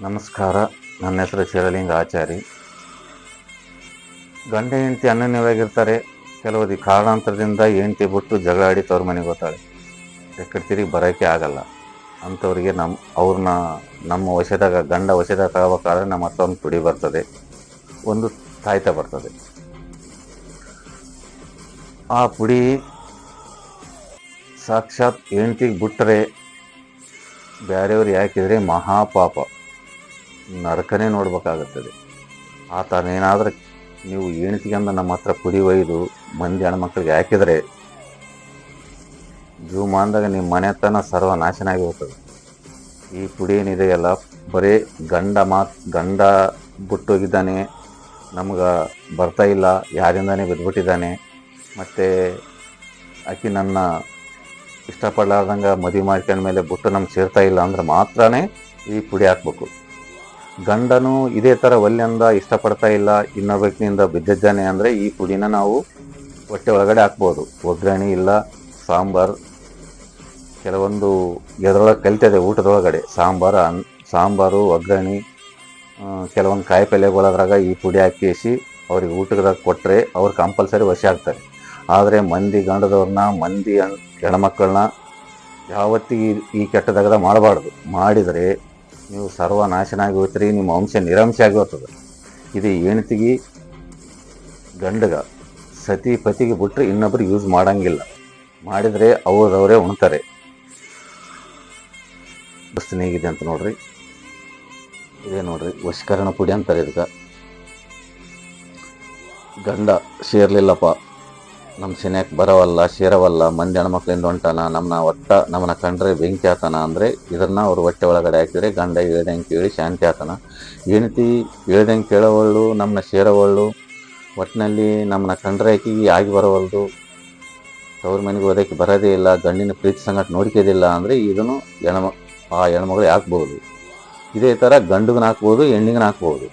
ನಮಸ್ಕಾರ. ನನ್ನ ಹೆಸರು ಶಿವಲಿಂಗ ಆಚಾರಿ. ಗಂಡ ಹೆಂಡತಿ ಅನನ್ಯವಾಗಿರ್ತಾರೆ. ಕೆಲವೊಂದು ಕಾರಣಾಂತರದಿಂದ ಹೆಂಡತಿ ಬಿಟ್ಟು ಜಗಳ ಆಡಿ ತವ್ರ ಮನೆಗೆ ಹೋಗ್ತಾಳೆ. ಎಕ್ಕಡೆ ತಿರುಗಿ ಬರೋಕ್ಕೆ ಆಗಲ್ಲ. ಅಂಥವ್ರಿಗೆ ನಮ್ಮ ಅವ್ರನ್ನ ನಮ್ಮ ವಶದಾಗ, ಗಂಡ ವಶದಾಗ ತಗೋಬೇಕಾದ್ರೆ ನಮ್ಮ ಹತ್ರ ಪುಡಿ ಬರ್ತದೆ. ಒಂದು ತಾಯ್ತ ಬರ್ತದೆ. ಆ ಪುಡಿ ಸಾಕ್ಷಾತ್ ಹೆಂಡ್ತಿಗೆ ಬಿಟ್ಟರೆ ಬೇರೆಯವ್ರು ಯಾಕಿದ್ರೆ ಮಹಾಪಾಪ. ನರಕನೇ ನೋಡಬೇಕಾಗುತ್ತದೆ. ಆ ಥರ ಏನಾದರೂ ನೀವು ಹೆಣ್ತಿಗಂದ ನಮ್ಮ ಹತ್ರ ಪುಡಿ ಒಯ್ದು ಮಂದಿ ಹೆಣ್ಮಕ್ಳಿಗೆ ಹಾಕಿದರೆ ಜೀವಮಾನದಾಗ ನಿಮ್ಮ ಮನೆತನ ಸರ್ವನಾಶನ ಆಗಿ ಹೋಗ್ತದೆ. ಈ ಪುಡಿ ಏನಿದೆಯಲ್ಲ ಬರೀ ಗಂಡ ಮಾತ್, ಗಂಡ ಬಿಟ್ಟೋಗಿದ್ದಾನೆ, ನಮ್ಗೆ ಬರ್ತಾ ಇಲ್ಲ, ಯಾರಿಂದನೇ ಬಿದ್ದುಬಿಟ್ಟಿದ್ದಾನೆ ಮತ್ತು ಆಕೆ ನನ್ನ ಇಷ್ಟಪಡಲಾರ್ದಂಗೆ ಮದುವೆ ಮಾಡ್ಕೊಂಡ್ಮೇಲೆ ಬಿಟ್ಟು ನಮ್ಗೆ ಸೇರ್ತಾ ಇಲ್ಲ ಅಂದ್ರೆ ಮಾತ್ರನೇ ಈ ಪುಡಿ ಹಾಕ್ಬೇಕು. ಗಂಡನು ಇದೇ ಥರ ಒಲ್ಲೆಂದ ಇಷ್ಟಪಡ್ತಾ ಇಲ್ಲ, ಇನ್ನೊಬ್ಬಕಿನಿಂದ ಬಿದ್ದಿದ್ದಾನೆ ಅಂದರೆ ಈ ಪುಡಿನ ನಾವು ಹೊಟ್ಟೆ ಒಳಗಡೆ ಹಾಕ್ಬೋದು. ಒಗ್ಗರಣೆ ಇಲ್ಲ, ಸಾಂಬಾರು, ಕೆಲವೊಂದು ಎದ್ರೊಳಗೆ ಕಲಿತದೆ ಊಟದೊಳಗಡೆ. ಸಾಂಬಾರು, ಅನ್, ಸಾಂಬಾರು, ಒಗ್ಗರಣೆ ಕೆಲವೊಂದು ಕಾಯಿ ಪಲ್ಯಗಳದ್ರಾಗ ಈ ಪುಡಿ ಹಾಕಿಸಿ ಅವ್ರಿಗೆ ಊಟದಾಗ ಕೊಟ್ಟರೆ ಅವ್ರು ಕಂಪಲ್ಸರಿ ವಶ ಆಗ್ತಾರೆ. ಆದರೆ ಮಂದಿ ಗಂಡದವ್ರನ್ನ ಮಂದಿ ಹೆಣ್ಮಕ್ಕಳನ್ನ ಯಾವತ್ತಿಗೆ ಈ ಕೆಟ್ಟದಾಗದ ಮಾಡಬಾರ್ದು. ಮಾಡಿದರೆ ನೀವು ಸರ್ವನಾಶನ ಆಗಿ ನಿಮ್ಮ ಅಂಶ ನಿರಂಶ ಆಗಿ ಇದು ಹೆಣ್ತಿಗೆ ಗಂಡಗ ಸತಿ ಪತಿಗೆ ಬಿಟ್ಟರೆ ಇನ್ನೊಬ್ರು ಯೂಸ್ ಮಾಡಂಗಿಲ್ಲ. ಮಾಡಿದರೆ ಅವರವರೇ ಉಣ್ತಾರೆ. ವಸ್ತು ಹೇಗಿದೆ ಅಂತ ನೋಡ್ರಿ. ಇದೇ ನೋಡ್ರಿ, ವಶೀಕರಣ ಪುಡಿ ಅಂತಾರೆ ಇದಕ್ಕೆ. ಗಂಡ ಸೇರ್ಲಿಲ್ಲಪ್ಪ. ನಮ್ಮ ಸೆನ್ಯಾಕ್ ಬರವಲ್ಲ, ಸೇರವಲ್ಲ, ಮಂದಿ ಹೆಣ್ಮಕ್ಳಿಂದ ಹೊಂಟಾನ ನಮ್ಮನ್ನ ಒಟ್ಟ ನಮ್ಮನ್ನ ಕಂಡ್ರೆ ಬೆಂಕಿ ಆತನ ಅಂದರೆ ಇದನ್ನು ಅವರು ಹೊಟ್ಟೆ ಒಳಗಡೆ ಹಾಕಿದರೆ ಗಂಡ ಹೇಳ್ದಂಗೆ ಕೇಳಿ ಶಾಂತಿ ಆತನ. ಹೆಂಡತಿ ಹೇಳ್ದಂಗೆ ಕೇಳೋವಳ್ಳು ನಮ್ಮನ್ನ ಸೇರವಳ್ಳು ಒಟ್ಟಿನಲ್ಲಿ ನಮ್ಮನ್ನ ಕಂಡ್ರೆ ಹಾಕಿ ಆಗಿ ಬರವಲ್ದು. ತವ್ರ ಮನೆಗೆ ಓದಕ್ಕೆ ಬರೋದೇ ಇಲ್ಲ, ಗಂಡಿನ ಪ್ರೀತಿ ಸಂಗಟ ನೋಡ್ಕೋದಿಲ್ಲ ಅಂದರೆ ಇದನ್ನು ಹೆಣ್ಮ, ಆ ಹೆಣ್ಮಗಳು ಹಾಕ್ಬೋದು. ಇದೇ ಥರ ಗಂಡಿಗನ ಹಾಕ್ಬೋದು, ಹೆಣ್ಣಿಗನ ಹಾಕ್ಬೋದು.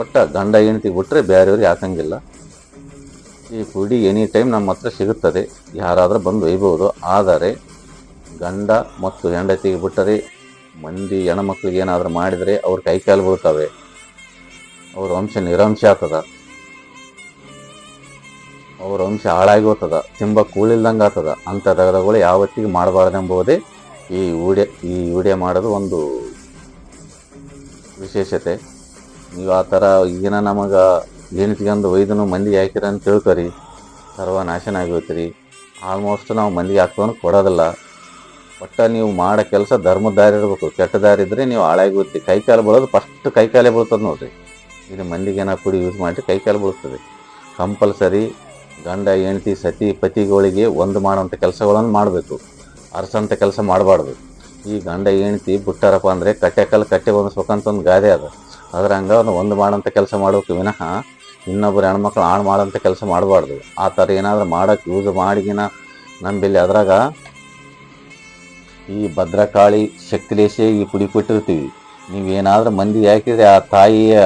ಒಟ್ಟು ಗಂಡ ಹೆಂಡತಿ ಬಿಟ್ಟರೆ ಬೇರೆಯವ್ರಿಗೆ ಹಾಕಂಗಿಲ್ಲ. ಈ ಪುಡಿ ಎನಿ ಟೈಮ್ ನಮ್ಮ ಹತ್ರ ಸಿಗುತ್ತದೆ. ಯಾರಾದರೂ ಬಂದು ಒಯ್ಬೋದು. ಆದರೆ ಗಂಡ ಮತ್ತು ಹೆಂಡತಿಗೆ ಬಿಟ್ಟರೆ ಮಂದಿ ಹೆಣ್ಮಕ್ಳಿಗೆ ಏನಾದರೂ ಮಾಡಿದರೆ ಅವ್ರ ಕೈ ಕಾಲು ಬೀಳ್ತವೆ. ಅವ್ರ ವಂಶ ನಿರಂಶ ಆಗ್ತದ. ಅವ್ರ ವಂಶ ಹಾಳಾಗಿ ಹೋಗ್ತದ. ತುಂಬ ಕೂಳಿಲ್ದಂಗೆ ಆಗ್ತದ. ಅಂಥ ದಗದಗಳು ಯಾವತ್ತಿಗೆ ಮಾಡಬಾರ್ದೆಂಬುದೇ ಈ ವಿಡಿಯೋ ಈ ವಿಡಿಯೋ ಮಾಡೋದು ಒಂದು ವಿಶೇಷತೆ. ನೀವು ಆ ಥರ ಈಗಿನ ನಮಗೆ ಹೆಣ್ತಿಗಂದು ಒಯ್ದನು, ಮಂದಿಗೆ ಹಾಕಿರ ಅಂತ ತಿಳ್ಕೊರಿ. ಸರ್ವನಾಶನ ರೀ ಆಲ್ಮೋಸ್ಟ್ ನಾವು ಮಂದಿಗೆ ಹಾಕ್ತವನು ಕೊಡೋದಿಲ್ಲ. ಒಟ್ಟು ನೀವು ಮಾಡೋ ಕೆಲಸ ಧರ್ಮದ ದಾರಿ ಇರಬೇಕು. ಕೆಟ್ಟ ದಾರಿ ಇದ್ದರೆ ನೀವು ಹಾಳಾಗಿ ಕೈಕಾಲು ಬೀಳೋದು ಫಸ್ಟ್ ಕೈಕಾಲೇ ಬೀಳ್ತದೆ ನೋಡಿರಿ. ಇದು ಮಂದಿಗೆ ಏನೋ ಪುಡಿ ಯೂಸ್ ಮಾಡಿ ಕೈಕಾಲು ಬೀಳ್ತದೆ. ಕಂಪಲ್ಸರಿ ಗಂಡ, ಹೆಂಡತಿ, ಸತಿ, ಪತಿಗಳಿಗೆ ಒಂದು ಮಾಡೋಂಥ ಕೆಲಸಗಳನ್ನು ಮಾಡಬೇಕು. ಅರಸಂಥ ಕೆಲಸ ಮಾಡಬಾರ್ದು. ಈ ಗಂಡ, ಹೆಂಡತಿ ಬಿಟ್ಟಾರಪ್ಪ ಅಂದರೆ ಕಟ್ಟೆ ಕಾಲು ಕಟ್ಟೆ ಬಂದಿಸ್ಬೇಕಂತ ಒಂದು ಗಾದೆ ಅದು. ಅದ್ರ ಹಂಗ ಒಂದು ಮಾಡೋಂಥ ಕೆಲಸ ಮಾಡೋಕೆ ವಿನಃ ಇನ್ನೊಬ್ಬರು ಹೆಣ್ಮಕ್ಳು ಹಾಳು ಮಾಡೋಂಥ ಕೆಲಸ ಮಾಡಬಾರ್ದು. ಆ ಥರ ಏನಾದರೂ ಮಾಡೋಕ್ಕೆ ಯೂಸ್ ಮಾಡಿಗಿನ ನಂಬಿಲ್ಲಿ ಅದ್ರಾಗ ಈ ಭದ್ರಕಾಳಿ ಶಕ್ತಿಲೇಶೆ ಈ ಪುಡಿ ಕೊಟ್ಟಿರ್ತೀವಿ. ನೀವೇನಾದರೂ ಮಂದಿ ಹಾಕಿದರೆ ಆ ತಾಯಿಯ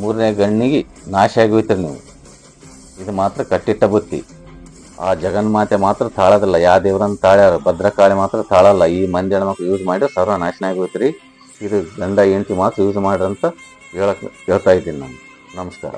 ಮೂರನೇ ಗಣ್ಣಿಗೆ ನಾಶ ಆಗಿ ಹೋಯ್ತೀರಿ ನೀವು. ಇದು ಮಾತ್ರ ಕಟ್ಟಿಟ್ಟ ಬುತ್ತಿ. ಆ ಜಗನ್ಮಾತೆ ಮಾತ್ರ ತಾಳೋದಿಲ್ಲ. ಯಾವ ದೇವ್ರನ್ನ ತಾಳ್ಯಾರ? ಭದ್ರಕಾಳಿ ಮಾತ್ರ ತಾಳಲ್ಲ. ಈ ಮಂದಿ ಹೆಣ್ಮಕ್ಳು ಯೂಸ್ ಮಾಡಿ ಸರ್ವ ನಾಶನ ಆಗೋಯ್ತರಿ. ಇದು ಗಂಡ ಹೆಂಡತಿ ಮಾತ್ರ ಯೂಸ್ ಮಾಡ್ರಿ ಅಂತ ಹೇಳಕ್ ಹೇಳ್ತಾ ಇದ್ದೀನಿ ನಾನು. ನಮಸ್ಕಾರ.